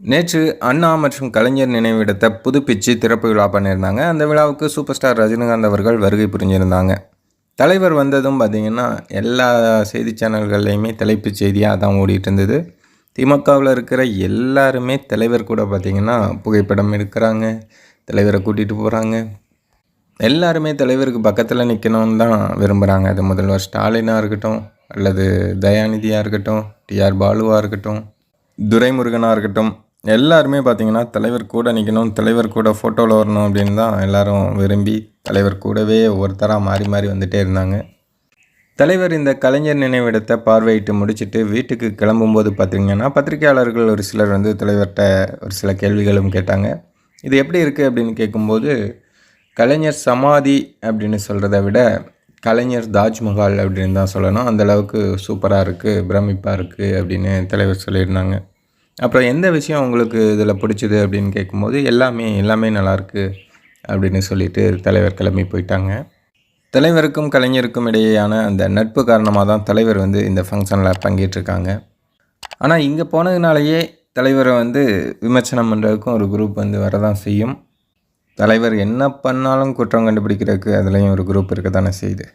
நேற்று அண்ணா மற்றும் கலைஞர் நினைவிடத்தை புதுப்பிச்சு திறப்பு விழா பண்ணியிருந்தாங்க. அந்த விழாவுக்கு சூப்பர் ஸ்டார் ரஜினிகாந்த் அவர்கள் வருகை புரிஞ்சிருந்தாங்க. தலைவர் வந்ததும் பார்த்திங்கன்னா எல்லா செய்தி சேனல்கள்லையுமே தலைப்புச் செய்தியாக தான் ஓடிட்டு இருந்தது திமுகவில் இருக்கிற எல்லாருமே தலைவர் கூட பார்த்திங்கன்னா புகைப்படம் எடுக்கிறாங்க தலைவரை கூட்டிகிட்டு போகிறாங்க எல்லாருமே தலைவருக்கு பக்கத்தில் நிற்கணும்னு தான் விரும்புகிறாங்க அது முதல்வர் ஸ்டாலினாக இருக்கட்டும் அல்லது தயாநிதியாக இருக்கட்டும் டிஆர் பாலுவாக இருக்கட்டும் துரைமுருகனாக இருக்கட்டும் எல்லாருமே பார்த்தீங்கன்னா தலைவர் கூட நிற்கணும் தலைவர் கூட ஃபோட்டோவில் வரணும் அப்படின்னு தான் எல்லோரும் விரும்பி தலைவர் கூடவே ஒவ்வொருத்தராக மாறி மாறி வந்துட்டே இருந்தாங்க. தலைவர் இந்த கலைஞர் நினைவிடத்தை பார்வையிட்டு முடிச்சுட்டு வீட்டுக்கு கிளம்பும்போது பார்த்தீங்கன்னா பத்திரிகையாளர்கள் ஒரு சிலர் வந்து தலைவர்கிட்ட ஒரு சில கேள்விகளும் கேட்டாங்க. இது எப்படி இருக்குது அப்படின்னு கேட்கும்போது கலைஞர் சமாதி அப்படின்னு சொல்கிறத விட கலைஞர் தாஜ்மஹால் அப்படின்னு தான் சொல்லணும். அந்தளவுக்கு சூப்பராக இருக்குது பிரமிப்பாக இருக்குது அப்படின்னு தலைவர் சொல்லியிருந்தாங்க. அப்புறம் எந்த விஷயம் உங்களுக்கு இதில் பிடிச்சது அப்படின்னு கேட்கும்போது எல்லாமே எல்லாமே நல்லாயிருக்கு அப்படின்னு சொல்லிட்டு தலைவர் கிளம்பி போயிட்டாங்க. தலைவருக்கும் கலைஞருக்கும் இடையேயான அந்த நட்பு காரணமாக தான் தலைவர் வந்து இந்த ஃபங்க்ஷனில் பங்கேற்றிருக்காங்க. ஆனால் இங்கே போனதுனாலேயே தலைவரை வந்து விமர்சனம் பண்ணுறதுக்கும் ஒரு குரூப் வந்து வரதான் செய்யும். தலைவர் என்ன பண்ணாலும் குற்றம் கண்டுபிடிக்கிறதுக்கு அதுலேயும் ஒரு குரூப் இருக்க தானே செய்யுது.